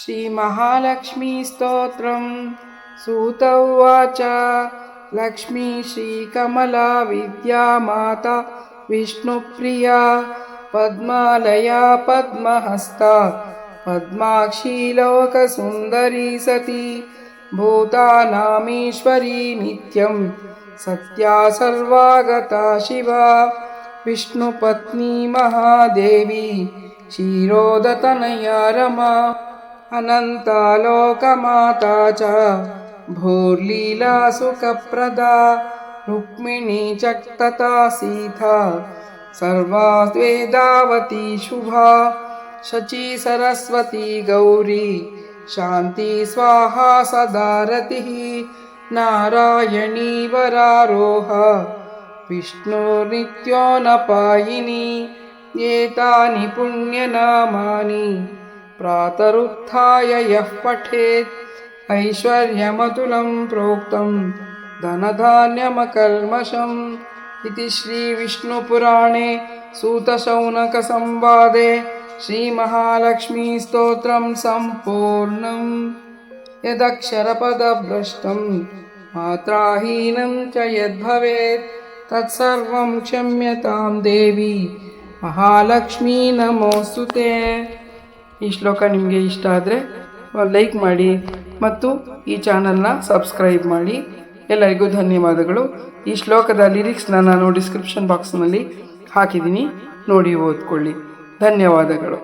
श्रीमहालक्ष्मीस्तोत्रं। सूत उवाच लक्ष्मी श्रीकमला विद्या माता विष्णुप्रिया पद्मालया पद्महस्ता पद्माक्षी लोकसुन्दरी सती भूतानामीश्वरी नित्यं सत्या सर्वागता शिवा विष्णुपत्नी महादेवी क्षीरोदतनया रमा अनन्तालोकमाता च भूर्लीला सुखप्रदा रुक्मिणी च तथा सीता सर्वा वेदावती शुभा शची सरस्वती गौरी शान्ति स्वाहा सदारतिः नारायणी वरारोह विष्णुर्नित्योनपायिनी एतानि पुण्यनामानि प्रातरुत्थाय यः पठेत्। ऐश्वर्यमतुलं प्रोक्तं धनधान्यमकल्मषम् इति श्रीविष्णुपुराणे सूतशौनकसंवादे श्रीमहालक्ष्मीस्तोत्रं सम्पूर्णम्। यदक्षरपदभ्रष्टं मात्राहीनं च यद्भवेत् तत्सर्वं क्षम्यतां देवी। महालक्ष्मी नमोऽसुते ಈ ಶ್ಲೋಕ ನಿಮಗೆ ಇಷ್ಟ ಆದರೆ ಲೈಕ್ ಮಾಡಿ ಮತ್ತು ಈ ಚಾನಲ್ನ ಸಬ್ಸ್ಕ್ರೈಬ್ ಮಾಡಿ. ಎಲ್ಲರಿಗೂ ಧನ್ಯವಾದಗಳು. ಈ ಶ್ಲೋಕದ ಲಿರಿಕ್ಸ್ನ ನಾನು ಡಿಸ್ಕ್ರಿಪ್ಷನ್ ಬಾಕ್ಸ್ನಲ್ಲಿ ಹಾಕಿದ್ದೀನಿ. ನೋಡಿ ಓದ್ಕೊಳ್ಳಿ. ಧನ್ಯವಾದಗಳು.